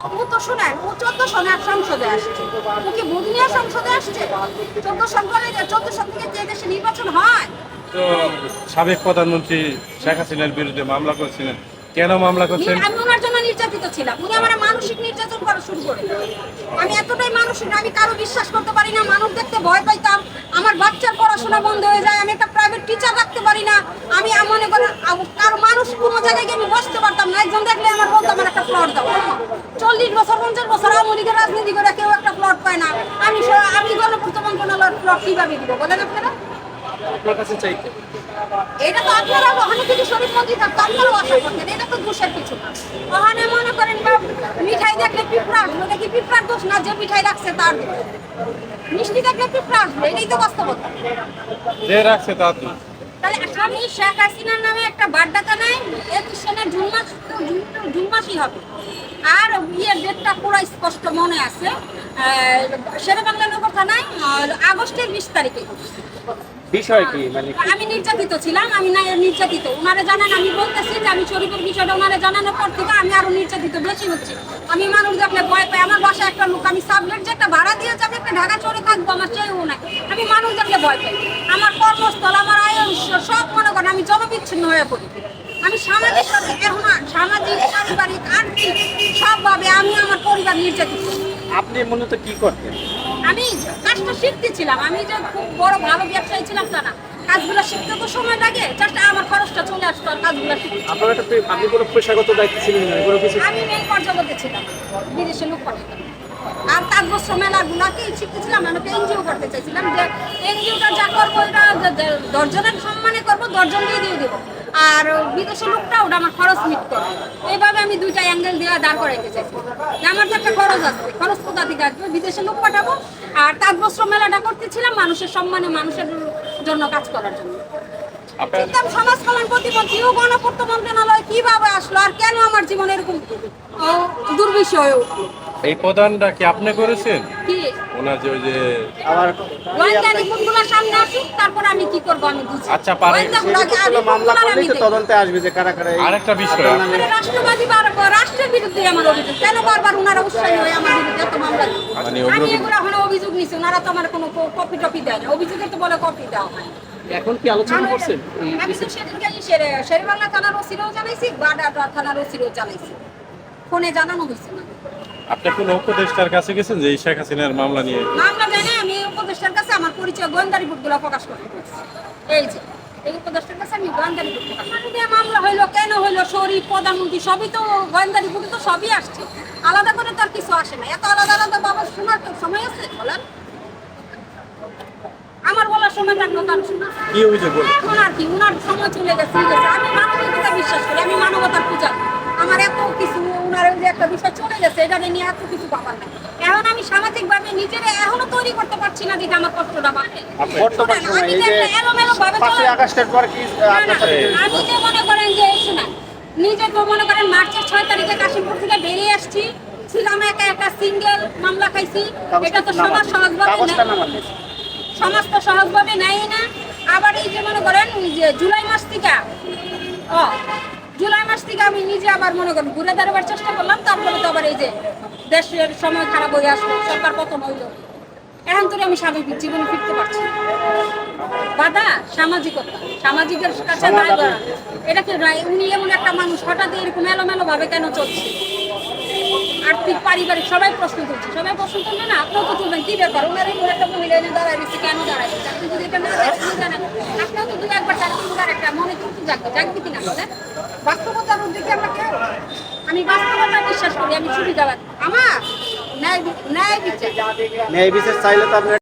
ও তো শোনেন ও চোদ্দ সনে সংসদে আসছে। ও কি বুধনিয়া সংসদে আসছে? চোদ্দ চোদ্দ সন থেকে যে দেশে নির্বাচন হয়। তো সাবেক প্রধানমন্ত্রী শেখ হাসিনার বিরুদ্ধে মামলা করছিলেন। কেন মামলা করছেন? নির্যাতিত ছিলাম। উনি আমার মানসিক নির্যাতন করা শুরু করে আমি এতটাই মানসিক আমি কারও বিশ্বাস করতে পারি না মানুষ দেখতে ভয় পাইতাম আমার বাচ্চার পড়াশোনা বন্ধ হয়ে যায় আমি একটা প্রাইভেট টিচার রাখতে পারি না আমি মনে করেন আ- কারও মানুষ কোনো জায়গায় গিয়ে আমি বসতে পারতাম না একজন দেখলে আমার বলতো আমার একটা প্লট দাও। চল্লিশ বছর পঞ্চাশ বছর আওয়ামী লীগের রাজনীতি করে কেউ একটা প্লট পায় না। আমি আমি গণপূর্ত মন্ত্রণালয়ের প্লট কীভাবে দিব বলেন আপনারা? এটা তো আপনারা ওখানে যদি শরীর মন্দির থাকতো আপনারাও আশা করতেন এটা তো দোষের কিছু না ওখানে মনে করেন বা মিঠাই দেখলে পিঁপড়া আসলো দেখি পিঁপড়ার দোষ না যে মিঠাই রাখছে তার মিষ্টি থাকলে একটু এটাই তো বাস্তবতা। যে রাখছে তা। তাহলে আমি শেখ হাসিনার নামে একটা বার্ডাটা নাই একুশ সনের জুন মাস জুন মাসই হবে। আর বিয়ের ডেটটা পুরো স্পষ্ট মনে আছে সেরা বাংলা নগর থানায় আগস্টের বিশ তারিখে। বিষয় কি? মানে আমি নির্যাতিত ছিলাম আমি না নির্যাতিত। ওনারা জানেন আমি বলতেছি যে আমি শরীফের বিষয়টা ওনারা জানানোর পর থেকে আমি আরও নির্যাতিত বেশি হচ্ছে। আমি মানুষ দেখলে ভয় পাই আমার বাসায় একটা লোক আমি সাবলেট যে একটা ভাড়া দিয়েছে আমি একটা ঢাকা চড়ে থাকব আমার চেয়েও না আমি মানুষ দেখলে ভয় পাই। আমার কর্মস্থল আমার আয় সব মনে করেন আমি জনবিচ্ছিন্ন হয়ে পড়ি। আমি সামাজিক এখন সামাজিক পারিবারিক আর্থিক সবভাবে আমি আমার পরিবার নির্যাতিত। আপনি মূলত কি করতেন? আমি কাজটা শিখতেছিলাম আমি যে খুব বড় ভালো ব্যবসায়ী ছিলাম তা না। কাজগুলো শিখতে তো সময় লাগে জাস্ট আমার খরচটা চলে আসতো আর কাজগুলো শিখতে। আপনার একটা আপনি কোনো পেশাগত দায়িত্ব ছিলেন না কোনো কিছু? আমি মেন পর্যায়ে ছিলাম বিদেশে লোক পাঠাতাম আর তার বছর মেলাগুলাকে শিখতেছিলাম আমি তো এনজিও করতে চাইছিলাম যে এনজিওটা যা করব এটা দশজনের সম্মানে করব দশজন দিয়ে দিয়ে দেবো। আর বিদেশে লোকটা ওটা আমার খরচ মিট করবে এইভাবে আমি দুইটা অ্যাঙ্গেল দিয়ে দাঁড় করাইতে চাইছি। আমার তো একটা খরচ আসবে খরচ কোথা থেকে আসবে? বিদেশে লোক পাঠাবো। আর তার বস্ত্র মেলাটা করতেছিলাম মানুষের সম্মানে মানুষের জন্য কাজ করার জন্য। সমাজ কল্যাণ প্রতিমন্ত্রী ও গণপূর্ত মন্ত্রণালয় কীভাবে আসলো? আর কেন আমার জীবনে এরকম হয়ে উঠল? এই প্রধানটা কি আপনি করেছেন? কি? ওনার যে ওই যে আমার গোয়েন্দা রিপোর্টগুলো সামনে আসুক তারপর আমি কি করব আমি বুঝি। আচ্ছা, পারে- মামলা আমি তো তদন্তে আসবে যে কারা কারা আরেকটা বিষয়। রাষ্ট্রবাদী বা রাষ্ট্রের বিরুদ্ধে আমার অভিযোগ। কেন বারবার ওনারা উৎসাহী হয়ে আমার বিরুদ্ধে এত মামলা মানে আমি অগ্রগতি- এগুলো এখন অভিযোগ নিচ্ছি ওনারা তো আমার কোনো কপি টপি দেয় না। অভিযোগে তো বলে কপি দেওয়া হয়। এখন কি আলোচনা করছেন? এই আমি তো সেদিনকে শেরে শেরবাংলা থানার ওসিরও জানাইছি বাডা থানার ওসিরও জানাইছি। ফোনে জানানো হয়েছে না। আপনি কোন উপদেষ্টার কাছে গেছেন যে শেখ হাসিনার মামলা নিয়ে? মামলা জানে আমি উপদেষ্টার কাছে আমার পরিচয় গোয়েন্দা রিপোর্টগুলো প্রকাশ করতে এই যে এই উপদেষ্টার কাছে আমি গোয়েন্দা রিপোর্ট মামলা হইল কেন হইল শরীর প্রধানমন্ত্রী সবই তো গোয়েন্দা রিপোর্টে তো সবই আসছে। আলাদা করে তো আর কিছু আসে না। এত আলাদা আলাদা বাবা শোনার তো সময় আছে বলেন। আমার বলার সময় থাকল তার শোনা কি বলে এখন আর কি উনার সময় চলে গেছে চলে গেছে। আমি মানবিকতা বিশ্বাস করি আমি মানবতার পূজা করি। আমার এত কিছু উনার ওই যে একটা বিষয় চলে গেছে এটা নিয়ে এত কিছু পাবার না এখন আমি সামাজিক ভাবে নিজের এখনও তৈরি করতে পারছি না দিদি আমার কষ্টটা বাড়ে। বর্তমান সময়ে আমি এই যে চলে- আগস্টের পর কি আমি যে মনে করেন যে শোনা নিজে তো মনে করেন মার্চের ছয় তারিখে কাশিমপুর থেকে বেরিয়ে আসছি ছিলাম একা একটা সিঙ্গেল মামলা খাইছি এটা তো সমাজ সহজভাবে সমাজ তো সহজভাবে নেয় না। আবার এই যে মনে করেন যে জুলাই মাস থেকে ও জুলাই মাস থেকে আমি নিজে আবার মনে করি ঘুরে দাঁড়াবার চেষ্টা করলাম তারপরে তো আবার এই যে দেশের সময় খারাপ হয়ে আসলো সরকার পতন হইল। এখন তো আমি স্বাভাবিক জীবনে ফিরতে পারছি। বাধা সামাজিকতা সামাজিকের কাছে এটা কি উনি এমন একটা মানুষ হঠাৎ এরকম এলোমেলো ভাবে কেন চলছে? আর্থিক, পারিবারিক, সবাই প্রশ্ন করছে। সবাই প্রশ্ন করবে না আপনিও তো তুলবেন কি ব্যাপার? ওনার এই একটা মহিলা এনে দাঁড়ায় কেন দাঁড়ায়? আপনি যদি এটা না জানেন আপনিও তো দু একবার করার একটা মনে কিন্তু জাগবে জাগবে কিনা আমি বাস্তবতা বিশ্বাস করি, আমি সুবিধাবাদ আমার ন্যায় ন্যায় বিচার। ন্যায় বিচার চাইলে তো আপনার